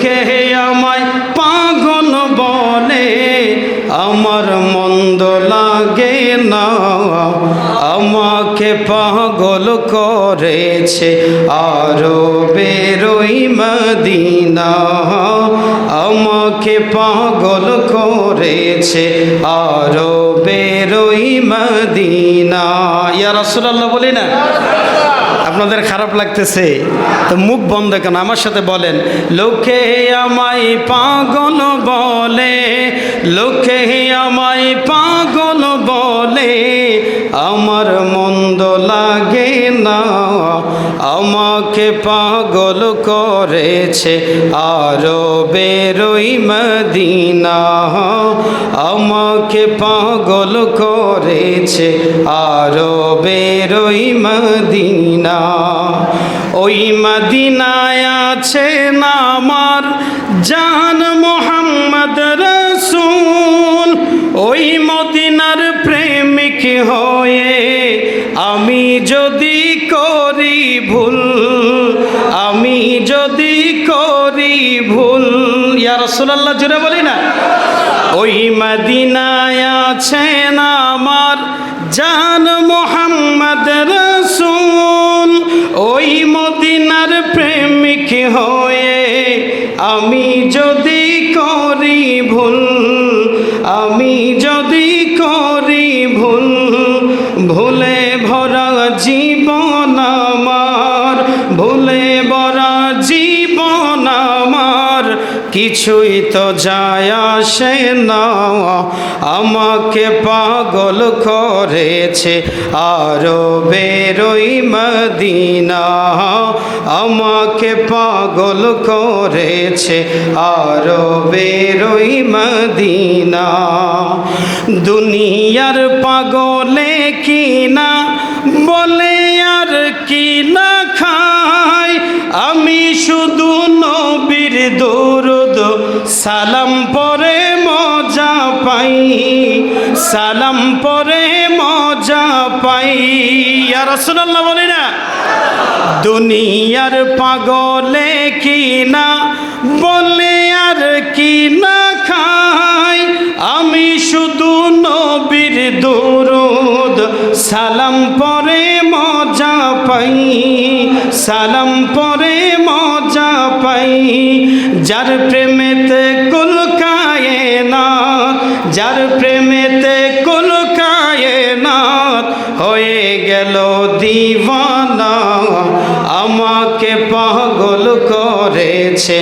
লোকে আমায় পাগল বলে, আমার মন্দ লাগে না। আমাকে পাগল করেছে আরও বেরোই মদিনা। আমাকে পাগল করেছে আরও বেরোই মদিনা। ইয়া রাসূলুল্লাহ, বলি না। আপনাদের খারাপ লাগতেছে, তো মুখ বন্ধ কেন? আমার সাথে বলেন, লোকে আমাই পাগল বলে, লোকে আমাই পাগল বলে, আমার আমাকে পাগল করেছে আরও বেরোই মদিনা। আমাকে পাগল করেছে আরও বেরোই মদিনা। ওই মদিনায় আছে না আমার জান যদি করি ভুল, ইয়া রাসূলুল্লাহ জুড়ে বলি না। ওই মদিনায় আছেন আমার জান মোহাম্মদ রসুল। ওই মদিনার প্রেমিক হয়ে আমি যদি করি ভুল, আমি যদি করি ভুল, ভুলে কিছুই তো যায় আসে না। আমাকে পাগল করেছে আরও বেরোই মদিনা। আমাকে পাগল করেছে আরও বেরোই মদিনা। দুনিয়ার পাগলে কিনা বলে আর কি না খাই আমি শুধু নবীর দরুদ সালাম পরে মজা পাই, সালাম পরে মজা পাই। আর রাসূলুল্লাহ বলি না, দুনিয়ার পাগলে কি না, বলে আর কি না খাই। আমি শুধু নবীর দরুদ, সালাম পরে মজা পাই, সালাম পরে যার প্রেমেতে কুলকায়ে না, যার প্রেমেতে কুলকায়ে না, হয়ে গেল দিওয়ানা। আমাকে পাগল করেছে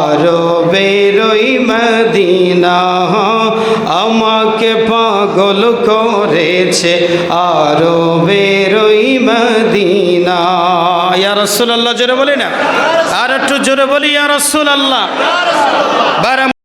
আরও বেরোই মদিনা। আমাকে পাগল করেছে আরও বেরোই মদিনা। ইয়া রাসূলুল্লাহ, জোরে বলে না। আর একটু জোরে বলি আর রসুল বারে